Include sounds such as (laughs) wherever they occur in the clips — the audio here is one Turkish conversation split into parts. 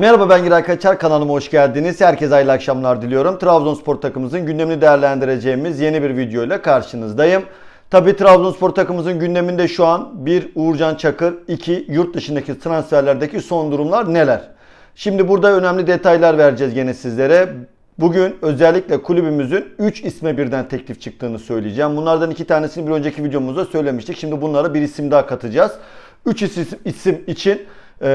Merhaba ben Giray Kaçar kanalıma hoş geldiniz. Herkese hayırlı akşamlar diliyorum. Trabzonspor takımımızın gündemini değerlendireceğimiz yeni bir videoyla karşınızdayım. Tabi Trabzonspor takımımızın gündeminde şu an bir Uğurcan Çakır, iki yurt dışındaki transferlerdeki son durumlar neler? Şimdi burada önemli detaylar vereceğiz gene sizlere. Bugün özellikle kulübümüzün 3 isme birden teklif çıktığını söyleyeceğim. Bunlardan iki tanesini bir önceki videomuzda söylemiştik. Şimdi bunlara bir isim daha katacağız. 3 isim, isim için e,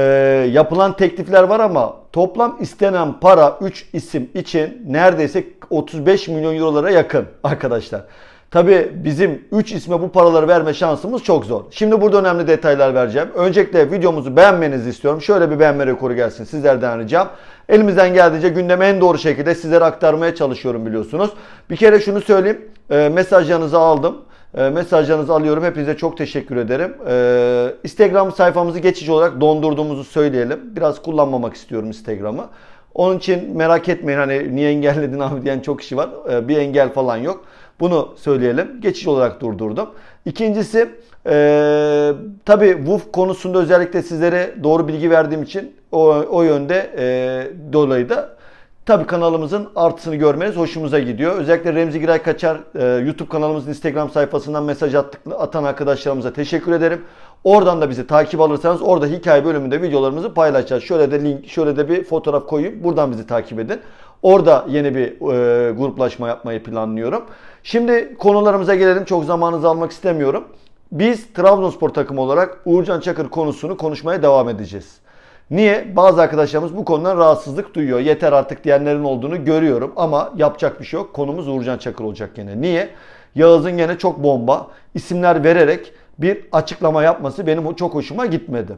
yapılan teklifler var ama toplam istenen para 3 isim için neredeyse 35 milyon eurolara yakın arkadaşlar. Tabi bizim 3 isme bu paraları verme şansımız çok zor. Şimdi burada önemli detaylar vereceğim. Öncelikle videomuzu beğenmenizi istiyorum. Şöyle bir beğenme rekoru gelsin sizlerden ricam. Elimizden geldiğince gündemi en doğru şekilde sizlere aktarmaya çalışıyorum biliyorsunuz. Bir kere şunu söyleyeyim. E, mesajlarınızı aldım. E, mesajlarınızı alıyorum. Hepinize çok teşekkür ederim. E, Instagram sayfamızı geçici olarak dondurduğumuzu söyleyelim. Biraz kullanmamak istiyorum Instagram'ı. Onun için merak etmeyin hani niye engelledin abi diyen çok kişi var. E, bir engel falan yok. Bunu söyleyelim. Geçici olarak durdurdum. İkincisi e, tabii WUF konusunda özellikle sizlere doğru bilgi verdiğim için o, o yönde e, dolayı da Tabii kanalımızın artısını görmeniz hoşumuza gidiyor. Özellikle Remzi Giray Kaçar e, YouTube kanalımızın Instagram sayfasından mesaj attık, atan arkadaşlarımıza teşekkür ederim. Oradan da bizi takip alırsanız orada hikaye bölümünde videolarımızı paylaşacağız. Şöyle de link, şöyle de bir fotoğraf koyayım. Buradan bizi takip edin. Orada yeni bir e, gruplaşma yapmayı planlıyorum. Şimdi konularımıza gelelim. Çok zamanınızı almak istemiyorum. Biz Trabzonspor takımı olarak Uğurcan Çakır konusunu konuşmaya devam edeceğiz. Niye? Bazı arkadaşlarımız bu konudan rahatsızlık duyuyor. Yeter artık diyenlerin olduğunu görüyorum ama yapacak bir şey yok. Konumuz Uğurcan Çakır olacak gene. Niye? Yağız'ın gene çok bomba isimler vererek bir açıklama yapması benim çok hoşuma gitmedi.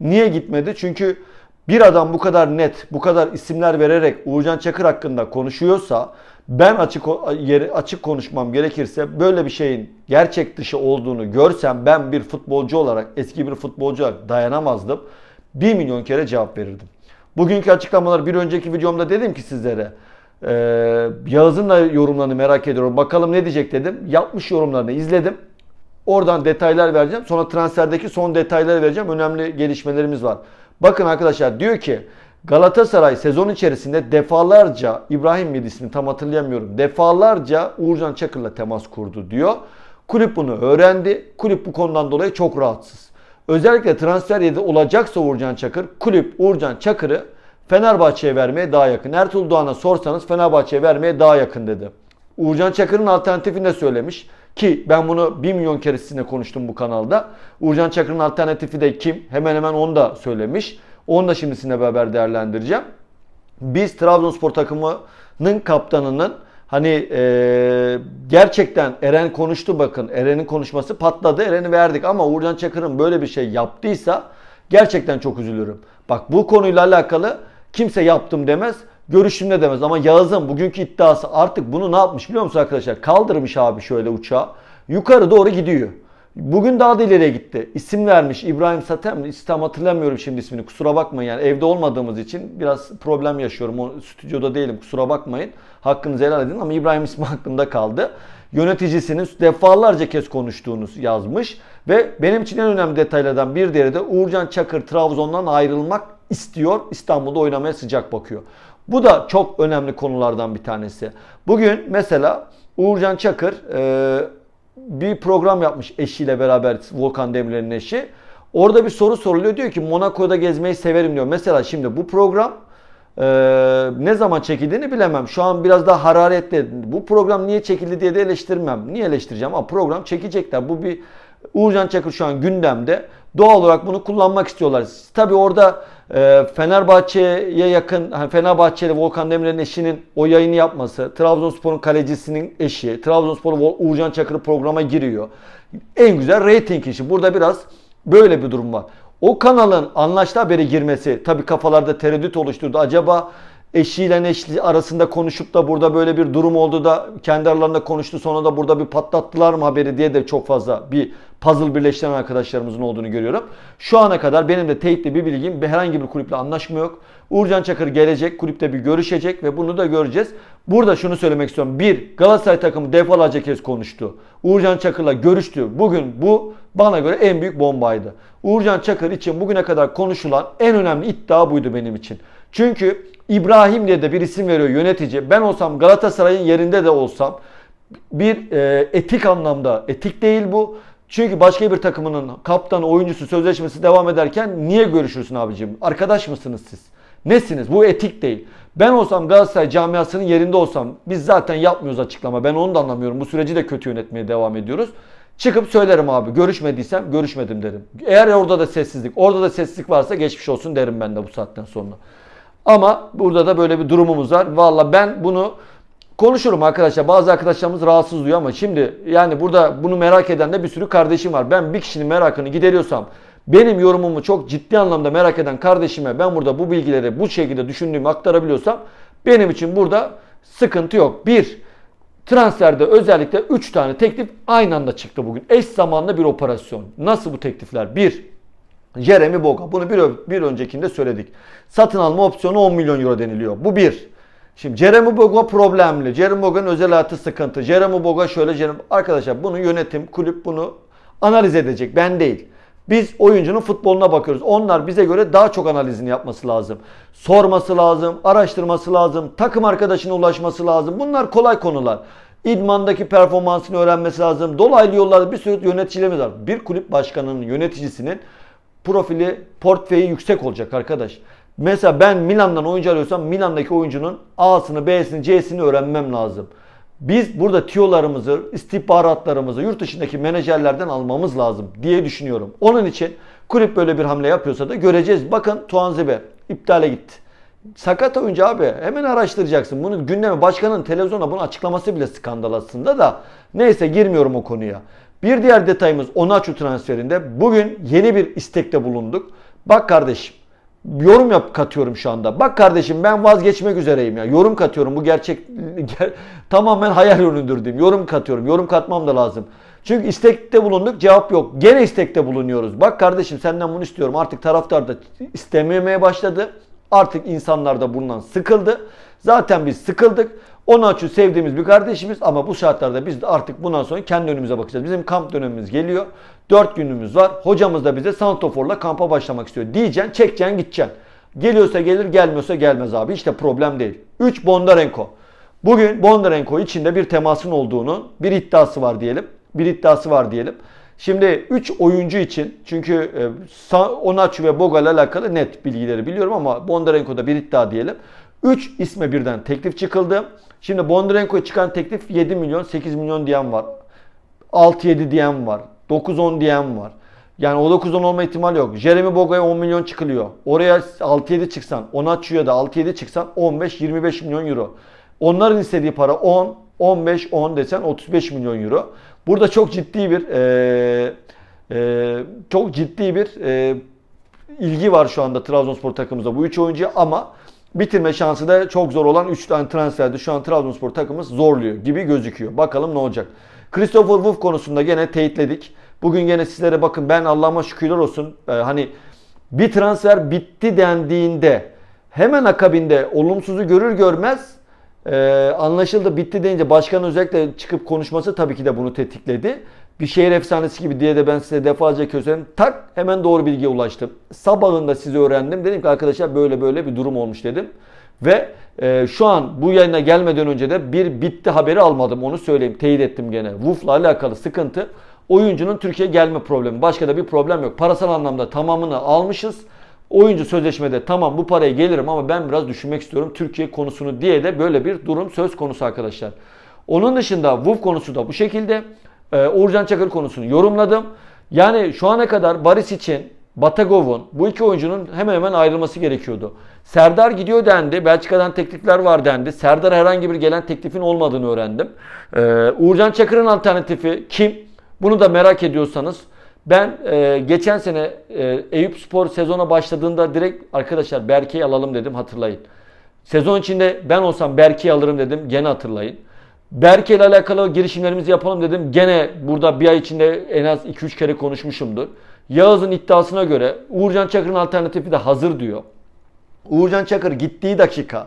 Niye gitmedi? Çünkü bir adam bu kadar net, bu kadar isimler vererek Uğurcan Çakır hakkında konuşuyorsa ben açık açık konuşmam gerekirse böyle bir şeyin gerçek dışı olduğunu görsem ben bir futbolcu olarak eski bir futbolcu olarak dayanamazdım. 1 milyon kere cevap verirdim. Bugünkü açıklamalar bir önceki videomda dedim ki sizlere e, Yağız'ın da yorumlarını merak ediyorum. Bakalım ne diyecek dedim. Yapmış yorumlarını izledim. Oradan detaylar vereceğim. Sonra transferdeki son detayları vereceğim. Önemli gelişmelerimiz var. Bakın arkadaşlar diyor ki Galatasaray sezon içerisinde defalarca İbrahim miydi ismini tam hatırlayamıyorum. Defalarca Uğurcan Çakır'la temas kurdu diyor. Kulüp bunu öğrendi. Kulüp bu konudan dolayı çok rahatsız. Özellikle transfer yedi olacaksa Uğurcan Çakır, kulüp Uğurcan Çakır'ı Fenerbahçe'ye vermeye daha yakın. Ertuğrul Doğan'a sorsanız Fenerbahçe'ye vermeye daha yakın dedi. Uğurcan Çakır'ın alternatifini de söylemiş. Ki ben bunu 1 milyon kere sizinle konuştum bu kanalda. Uğurcan Çakır'ın alternatifi de kim? Hemen hemen onu da söylemiş. Onu da şimdi sizinle beraber değerlendireceğim. Biz Trabzonspor takımının kaptanının Hani e, gerçekten Eren konuştu bakın. Eren'in konuşması patladı. Eren'i verdik ama Uğurcan Çakır'ın böyle bir şey yaptıysa gerçekten çok üzülürüm. Bak bu konuyla alakalı kimse yaptım demez. Görüşümde demez ama Yağız'ın bugünkü iddiası artık bunu ne yapmış biliyor musun arkadaşlar? Kaldırmış abi şöyle uçağı. Yukarı doğru gidiyor. Bugün daha da ileriye gitti. İsim vermiş İbrahim Satem? İstem hatırlamıyorum şimdi ismini. Kusura bakmayın yani evde olmadığımız için biraz problem yaşıyorum. O stüdyoda değilim kusura bakmayın. Hakkınızı helal edin ama İbrahim ismi (laughs) aklımda kaldı. Yöneticisinin defalarca kez konuştuğunuz yazmış. Ve benim için en önemli detaylardan bir diğeri de Uğurcan Çakır Trabzon'dan ayrılmak istiyor. İstanbul'da oynamaya sıcak bakıyor. Bu da çok önemli konulardan bir tanesi. Bugün mesela Uğurcan Çakır bir program yapmış eşiyle beraber Volkan Demirel'in eşi. Orada bir soru soruluyor. Diyor ki Monaco'da gezmeyi severim diyor. Mesela şimdi bu program e, ne zaman çekildiğini bilemem. Şu an biraz daha hararetli. Bu program niye çekildi diye de eleştirmem. Niye eleştireceğim? Ama program çekecekler. Bu bir Uğurcan Çakır şu an gündemde. Doğal olarak bunu kullanmak istiyorlar. Tabi orada e, Fenerbahçe'ye yakın, hani Fenerbahçeli Volkan Demirel'in eşinin o yayını yapması, Trabzonspor'un kalecisinin eşi, Trabzonspor'un Uğurcan Çakır programa giriyor. En güzel reyting işi. Burada biraz böyle bir durum var. O kanalın anlaştığı haberi girmesi tabi kafalarda tereddüt oluşturdu. Acaba eşiyle eşli arasında konuşup da burada böyle bir durum oldu da kendi aralarında konuştu sonra da burada bir patlattılar mı haberi diye de çok fazla bir puzzle birleştiren arkadaşlarımızın olduğunu görüyorum. Şu ana kadar benim de teyitli bir bilgim herhangi bir kulüple anlaşma yok. Uğurcan Çakır gelecek kulüpte bir görüşecek ve bunu da göreceğiz. Burada şunu söylemek istiyorum. Bir Galatasaray takımı defalarca kez konuştu. Uğurcan Çakır'la görüştü. Bugün bu bana göre en büyük bombaydı. Uğurcan Çakır için bugüne kadar konuşulan en önemli iddia buydu benim için. Çünkü İbrahim diye de bir isim veriyor yönetici. Ben olsam Galatasaray'ın yerinde de olsam bir e, etik anlamda etik değil bu. Çünkü başka bir takımının kaptanı, oyuncusu sözleşmesi devam ederken niye görüşürsün abicim? Arkadaş mısınız siz? Nesiniz? Bu etik değil. Ben olsam Galatasaray camiasının yerinde olsam biz zaten yapmıyoruz açıklama. Ben onu da anlamıyorum. Bu süreci de kötü yönetmeye devam ediyoruz. Çıkıp söylerim abi. Görüşmediysem görüşmedim derim. Eğer orada da sessizlik, orada da sessizlik varsa geçmiş olsun derim ben de bu saatten sonra. Ama burada da böyle bir durumumuz var. Valla ben bunu konuşurum arkadaşlar. Bazı arkadaşlarımız rahatsız duyuyor ama şimdi yani burada bunu merak eden de bir sürü kardeşim var. Ben bir kişinin merakını gideriyorsam benim yorumumu çok ciddi anlamda merak eden kardeşime ben burada bu bilgileri bu şekilde düşündüğümü aktarabiliyorsam benim için burada sıkıntı yok. Bir, transferde özellikle 3 tane teklif aynı anda çıktı bugün. Eş zamanlı bir operasyon. Nasıl bu teklifler? Bir, Jeremy Boga. Bunu bir, bir öncekinde söyledik. Satın alma opsiyonu 10 milyon euro deniliyor. Bu bir. Şimdi Jeremy Boga problemli. Jeremy Boga'nın özel hayatı sıkıntı. Jeremy Boga şöyle. Jeremy... Arkadaşlar bunu yönetim, kulüp bunu analiz edecek. Ben değil. Biz oyuncunun futboluna bakıyoruz. Onlar bize göre daha çok analizini yapması lazım. Sorması lazım, araştırması lazım, takım arkadaşına ulaşması lazım. Bunlar kolay konular. İdmandaki performansını öğrenmesi lazım. Dolaylı yollarda bir sürü yöneticilerimiz var. Bir kulüp başkanının, yöneticisinin profili, portföyü yüksek olacak arkadaş. Mesela ben Milan'dan oyuncu arıyorsam Milan'daki oyuncunun A'sını, B'sini, C'sini öğrenmem lazım. Biz burada tiyolarımızı, istihbaratlarımızı yurt dışındaki menajerlerden almamız lazım diye düşünüyorum. Onun için kulüp böyle bir hamle yapıyorsa da göreceğiz. Bakın Tuanzebe iptale gitti. Sakat oyuncu abi. Hemen araştıracaksın. Bunu gündeme başkanın televizyonda bunu açıklaması bile skandal aslında da. Neyse girmiyorum o konuya. Bir diğer detayımız Onaçu transferinde. Bugün yeni bir istekte bulunduk. Bak kardeşim yorum yap katıyorum şu anda. Bak kardeşim ben vazgeçmek üzereyim ya. Yorum katıyorum. Bu gerçek (laughs) ger, tamamen hayal ürünüdür diyeyim. Yorum katıyorum. Yorum katmam da lazım. Çünkü istekte bulunduk cevap yok. Gene istekte bulunuyoruz. Bak kardeşim senden bunu istiyorum. Artık taraftar da istememeye başladı. Artık insanlar da bundan sıkıldı. Zaten biz sıkıldık. Onu açı sevdiğimiz bir kardeşimiz ama bu şartlarda biz de artık bundan sonra kendi önümüze bakacağız. Bizim kamp dönemimiz geliyor. 4 günümüz var. Hocamız da bize Santofor'la kampa başlamak istiyor. Diyeceksin, çekeceksin, gideceksin. Geliyorsa gelir, gelmiyorsa gelmez abi. İşte problem değil. 3 Bondarenko. Bugün Bondarenko içinde bir temasın olduğunu, bir iddiası var diyelim. Bir iddiası var diyelim. Şimdi 3 oyuncu için çünkü e, Onaçu ve Boga ile alakalı net bilgileri biliyorum ama Bondarenko'da bir iddia diyelim. 3 isme birden teklif çıkıldı. Şimdi Bondarenko'ya çıkan teklif 7 milyon 8 milyon diyen var. 6-7 diyen var. 9-10 diyen var. Yani o 9-10 olma ihtimali yok. Jeremy Boga'ya 10 milyon çıkılıyor. Oraya 6-7 çıksan, Onaçu'ya da 6-7 çıksan 15-25 milyon euro. Onların istediği para 10, 15, 10 desen 35 milyon euro. Burada çok ciddi bir e, e, çok ciddi bir e, ilgi var şu anda Trabzonspor takımımızda bu üç oyuncu ama bitirme şansı da çok zor olan 3 tane transferde şu an Trabzonspor takımımız zorluyor gibi gözüküyor. Bakalım ne olacak. Christopher Wolf konusunda gene teyitledik. Bugün gene sizlere bakın ben Allah'ıma şükürler olsun. Ee, hani bir transfer bitti dendiğinde hemen akabinde olumsuzu görür görmez e, anlaşıldı bitti deyince başkan özellikle çıkıp konuşması tabii ki de bunu tetikledi. Bir şehir efsanesi gibi diye de ben size defalarca közledim. Tak hemen doğru bilgiye ulaştım. Sabahında sizi öğrendim. Dedim ki arkadaşlar böyle böyle bir durum olmuş dedim. Ve e, şu an bu yayına gelmeden önce de bir bitti haberi almadım. Onu söyleyeyim. Teyit ettim gene. Wolf'la alakalı sıkıntı oyuncunun Türkiye gelme problemi. Başka da bir problem yok. Parasal anlamda tamamını almışız. Oyuncu sözleşmede tamam bu paraya gelirim ama ben biraz düşünmek istiyorum Türkiye konusunu diye de böyle bir durum söz konusu arkadaşlar. Onun dışında Wolf konusu da bu şekilde. Ee, Uğurcan Çakır konusunu yorumladım. Yani şu ana kadar Baris için Batagov'un bu iki oyuncunun hemen hemen ayrılması gerekiyordu. Serdar gidiyor dendi. Belçika'dan teklifler var dendi. Serdar herhangi bir gelen teklifin olmadığını öğrendim. Ee, Uğurcan Çakır'ın alternatifi kim? Bunu da merak ediyorsanız ben e, geçen sene e, Eyüp Spor sezona başladığında direkt arkadaşlar Berke'yi alalım dedim hatırlayın. Sezon içinde ben olsam Berke'yi alırım dedim gene hatırlayın. Berke ile alakalı girişimlerimizi yapalım dedim. Gene burada bir ay içinde en az 2-3 kere konuşmuşumdur. Yağız'ın iddiasına göre Uğurcan Çakır'ın alternatifi de hazır diyor. Uğurcan Çakır gittiği dakika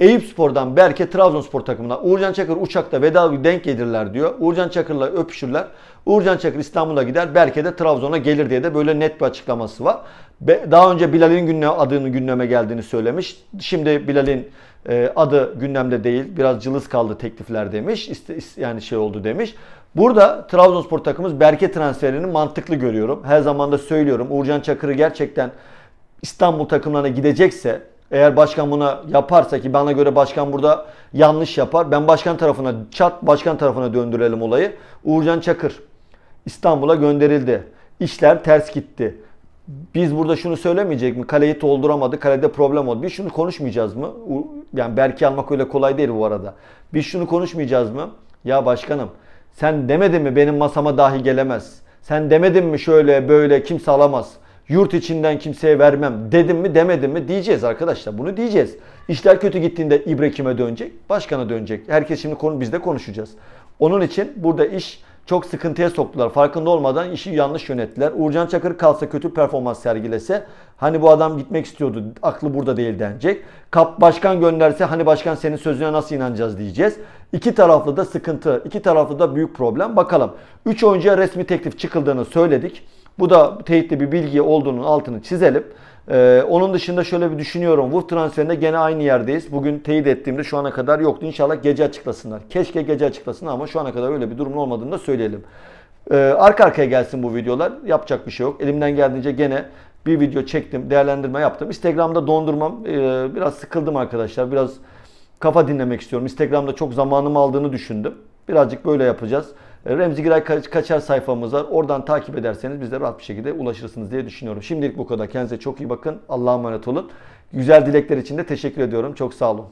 Eyüp Spor'dan Berke Trabzonspor takımına. Uğurcan Çakır uçakta veda denk gelirler diyor. Uğurcan Çakır'la öpüşürler. Uğurcan Çakır İstanbul'a gider. Berke de Trabzon'a gelir diye de böyle net bir açıklaması var. Daha önce Bilal'in gündeme, adının gündeme geldiğini söylemiş. Şimdi Bilal'in e, adı gündemde değil. Biraz cılız kaldı teklifler demiş. Yani şey oldu demiş. Burada Trabzonspor takımımız Berke transferini mantıklı görüyorum. Her zaman da söylüyorum. Uğurcan Çakır'ı gerçekten İstanbul takımlarına gidecekse eğer başkan buna yaparsa ki bana göre başkan burada yanlış yapar. Ben başkan tarafına çat başkan tarafına döndürelim olayı. Uğurcan Çakır İstanbul'a gönderildi. İşler ters gitti. Biz burada şunu söylemeyecek mi? Kaleyi dolduramadı. Kalede problem oldu. Biz şunu konuşmayacağız mı? Yani Berke almak öyle kolay değil bu arada. Biz şunu konuşmayacağız mı? Ya başkanım sen demedin mi benim masama dahi gelemez? Sen demedin mi şöyle böyle kimse alamaz? Yurt içinden kimseye vermem dedim mi demedim mi diyeceğiz arkadaşlar. Bunu diyeceğiz. İşler kötü gittiğinde İbre kime dönecek? Başkana dönecek. Herkes şimdi konu biz de konuşacağız. Onun için burada iş çok sıkıntıya soktular. Farkında olmadan işi yanlış yönettiler. Uğurcan Çakır kalsa kötü performans sergilese hani bu adam gitmek istiyordu. Aklı burada değil denecek. Kap başkan gönderse hani başkan senin sözüne nasıl inanacağız diyeceğiz. İki taraflı da sıkıntı. iki taraflı da büyük problem. Bakalım. 3 oyuncuya resmi teklif çıkıldığını söyledik. Bu da teyitli bir bilgi olduğunun altını çizelim. Ee, onun dışında şöyle bir düşünüyorum. Wolf transferinde gene aynı yerdeyiz. Bugün teyit ettiğimde şu ana kadar yoktu. İnşallah gece açıklasınlar. Keşke gece açıklasınlar ama şu ana kadar öyle bir durumun olmadığını da söyleyelim. Ee, arka arkaya gelsin bu videolar. Yapacak bir şey yok. Elimden geldiğince gene bir video çektim, değerlendirme yaptım. Instagram'da dondurmam. Ee, biraz sıkıldım arkadaşlar. Biraz kafa dinlemek istiyorum. Instagram'da çok zamanımı aldığını düşündüm. Birazcık böyle yapacağız. Remzi Giray Ka- Kaçar sayfamız var. Oradan takip ederseniz bize rahat bir şekilde ulaşırsınız diye düşünüyorum. Şimdilik bu kadar. Kendinize çok iyi bakın. Allah'a emanet olun. Güzel dilekler için de teşekkür ediyorum. Çok sağ olun.